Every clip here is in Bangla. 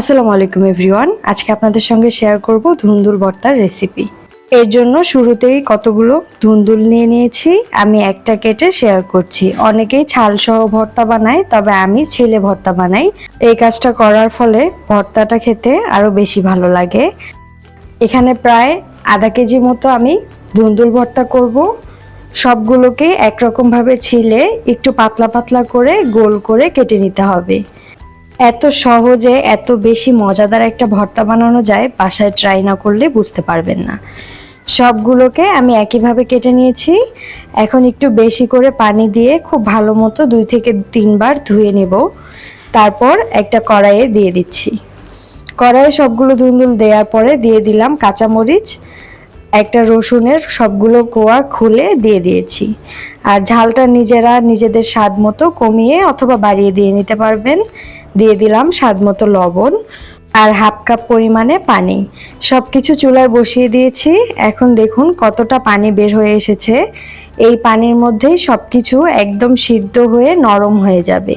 আসসালামু আলাইকুম এভরিওয়ান। আজকে আপনাদের সঙ্গে শেয়ার করব ধুন্দুল ভর্তার রেসিপি এর জন্য শুরুতেই কতগুলো ধুন্দুল নিয়ে নিয়েছি, আমি একটা কেটে শেয়ার করছি। অনেকেই ছাল সহ ভর্তা বানায়, তবে আমি ছেলে ভর্তা বানাই। এই কাজটা করার ফলে ভর্তাটা খেতে আরও বেশি ভালো লাগে। এখানে প্রায় আধা কেজি মতো আমি ধুন্দুল ভর্তা করব। সবগুলোকে একরকমভাবে ছিলে একটু পাতলা পাতলা করে গোল করে কেটে নিতে হবে। এত সহজে, এত বেশি মজাদার একটা ভর্তা বানানো যায়, বাসায় ট্রাই না করলে বুঝতে পারবেন না। সবগুলোকে আমি একইভাবে কেটে নিয়েছি। এখন একটু বেশি করে পানি দিয়ে খুব ভালো মতো দুই থেকে তিনবার ধুয়ে নেব। তারপর একটা কড়াইয়ে দিয়ে দিচ্ছি। কড়াইয়ে সবগুলো ধুন্দুল দেওয়ার পরে দিয়ে দিলাম কাঁচামরিচ একটা রসুনের সবগুলো কোয়া খুলে দিয়ে দিয়েছি। আর ঝালটা নিজেরা নিজেদের স্বাদ মতো কমিয়ে অথবা বাড়িয়ে দিয়ে নিতে পারবেন। দিয়ে দিলাম স্বাদ মতো লবণ আর হাফ কাপ পরিমাণে পানি। সব কিছু চুলায় বসিয়ে দিয়েছি। এখন দেখুন কতটা পানি বের হয়ে এসেছে। এই পানির মধ্যেই সব কিছু একদম সিদ্ধ হয়ে নরম হয়ে যাবে।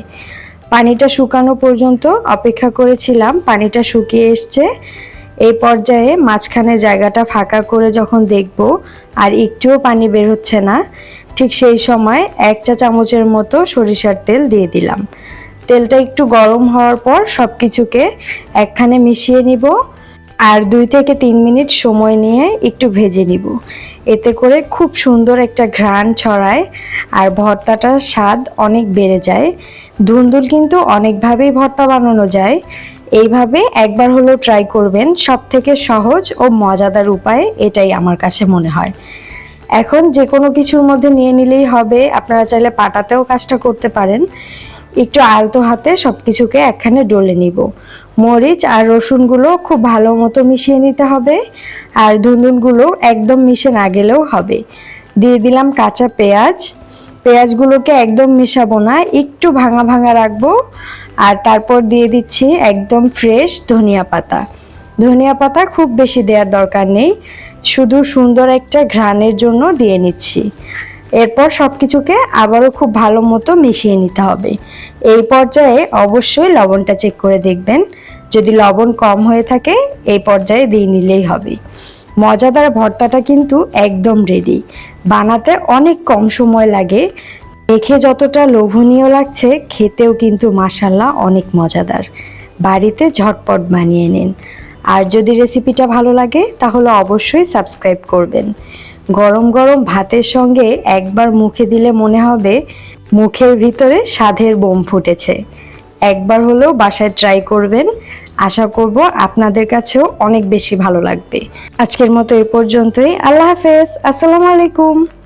পানিটা শুকানো পর্যন্ত অপেক্ষা করেছিলাম। পানিটা শুকিয়ে এসছে। এই পর্যায়ে মাঝখানের জায়গাটা ফাঁকা করে যখন দেখব আর একটুও পানি বের হচ্ছে না, ঠিক সেই সময় এক চা চামচের মতো সরিষার তেল দিয়ে দিলাম। তেলটা একটু গরম হওয়ার পর সব কিছুকে একখানে মিশিয়ে নিব আর দুই থেকে তিন মিনিট সময় নিয়ে একটু ভেজে নিব। এতে করে খুব সুন্দর একটা ঘ্রাণ ছড়ায় আর ভর্তাটার স্বাদ অনেক বেড়ে যায়। ধুন্দুল কিন্তু অনেকভাবেই ভর্তা বানানো যায়। এইভাবে একবার হলেও ট্রাই করবেন। সব থেকে সহজ ও মজাদার উপায় এটাই আমার কাছে মনে হয়। এখন যে কোনো কিছুর মধ্যে নিয়ে নিলেই হবে। আপনারা চাইলে পাটাতেও কাজটা করতে পারেন। একটু আলতো হাতে সব কিছুকে একখানে ডলে নিব। মরিচ আর রসুনগুলো খুব ভালো মতো মিশিয়ে নিতে হবে। আর ধুন্দুলগুলো একদম মিশে না গেলেও হবে। দিয়ে দিলাম কাঁচা পেঁয়াজ। পেঁয়াজগুলোকে একদম মেশাবো না। একটু ভাঙা ভাঙা রাখব। আর তারপর দিয়ে দিচ্ছি একদম ফ্রেশ ধনিয়া পাতা। ধনিয়া পাতা খুব বেশি দেওয়ার দরকার নেই, শুধু সুন্দর একটা ঘ্রাণের জন্য দিয়ে নিচ্ছি। এরপর সব কিছুকে আবারও খুব ভালো মতো মিশিয়ে নিতে হবে। এই পর্যায়ে অবশ্যই লবণটা চেক করে দেখবেন। যদি লবণ কম হয়ে থাকে, এই পর্যায়ে দিয়ে নিলেই হবে। মজাদার ভর্তাটা কিন্তু একদম রেডি বানাতে অনেক কম সময় লাগে দেখে যতটা লোভনীয় লাগছে, খেতেও কিন্তু মাসাল্লাহ অনেক মজাদার। বাড়িতে ঝটপট বানিয়ে নিন। আর যদি রেসিপিটা ভালো লাগে, তাহলে অবশ্যই সাবস্ক্রাইব করবেন। গরম গরম ভাতের সঙ্গে একবার মুখে দিলে মনে হবে মুখের ভিতরে স্বাদের বোম ফুটেছে। একবার হলেও বাসায় ট্রাই করবেন। আশা করব আপনাদের কাছেও অনেক বেশি ভালো লাগবে। আজকের মতো এ পর্যন্তই। আল্লাহ হাফেজ। আসসালামু আলাইকুম।